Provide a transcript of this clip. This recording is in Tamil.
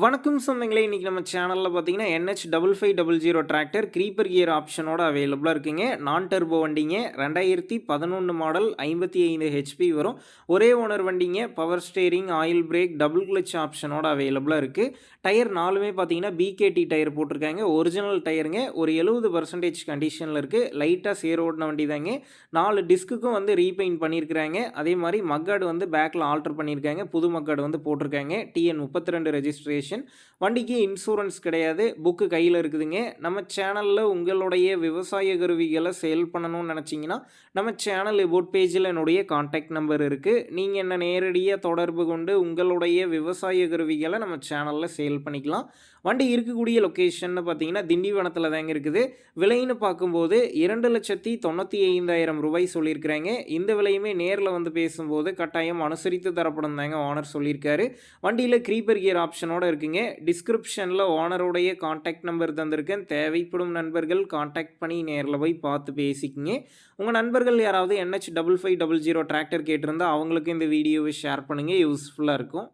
வணக்கம் சொந்தங்களே இன்றைக்கி நம்ம சேனலில் பார்த்தீங்கன்னா NH double five double zero tractor creeper gear ஆப்ஷனோட அவைலபிளாக இருக்குங்க. நான் டர்போ வண்டிங்க ரெண்டாயிரத்தி பதினொன்று மாடல் ஐம்பத்தி ஐந்து ஹெச்பி வரும். ஒரே ஓனர் வண்டிங்க power steering oil brake double clutch ஆப்ஷனோட அவைலபிளாக இருக்குது டயர் நாலுமே பார்த்தீங்கன்னா பிகேடி டயர் போட்டிருக்காங்க. ஒரிஜினல் டயருங்க ஒரு எழுபது பர்சன்டேஜ் கண்டிஷனில் இருக்குது லைட்டாக சேர் ஓடின வண்டி தாங்க நாலு டிஸ்க்குக்கும் வந்து ரீபெயிண்ட் பண்ணியிருக்கிறாங்க அதே மாதிரி மக்காடு வந்து பேக்கில் ஆல்ட்ரு பண்ணியிருக்காங்க புது மக்காடு வந்து போட்டிருக்காங்க. டிஎன் முப்பத்தி ரெண்டு ரெஜிஸ்ட்ரேஷன் ரெஜிஸ்ட்ரேஷன் வண்டிக்கு இன்சூரன்ஸ் கிடையாது. புக்கு கையில் இருக்குதுங்க. நம்ம சேனலில் உங்களுடைய விவசாய கருவிகளை சேல் பண்ணணும்னு நினச்சிங்கன்னா நம்ம சேனல் எபோட் பேஜில் என்னுடைய காண்டாக்ட் நம்பர் இருக்குது நீங்கள் என்ன நேரடியாக தொடர்பு கொண்டு உங்களுடைய விவசாய கருவிகளை நம்ம சேனலில் சேல் பண்ணிக்கலாம். வண்டி இருக்கக்கூடிய லொக்கேஷன் பார்த்தீங்கன்னா திண்டிவனத்தில் தாங்க இருக்குது. விலைன்னு பார்க்கும்போது இரண்டு லட்சத்தி தொண்ணூற்றி ஐந்தாயிரம் ரூபாய் சொல்லியிருக்கிறாங்க. இந்த விலையுமே நேரில் வந்து பேசும்போது கட்டாயம் அனுசரித்து தரப்படும் தாங்க ஓனர் சொல்லியிருக்காரு. வண்டியில் க்ரீப்பர் கியர் ஆப்ஷனோட இருக்குங்க. டிஸ்கிரிப்ஷனில் ஓனருடைய காண்டாக்ட் நம்பர் தந்திருக்கேன். தேவைப்படும் நண்பர்கள் காண்டாக்ட் பண்ணி நேரில் போய் பார்த்து பேசிக்கிங்க. உங்கள் நண்பர்கள் யாராவது NH double five double zero tractor கேட்டிருந்தால் அவங்களுக்கு இந்த வீடியோவை ஷேர் பண்ணுங்கள் யூஸ்ஃபுல்லாக இருக்கும்.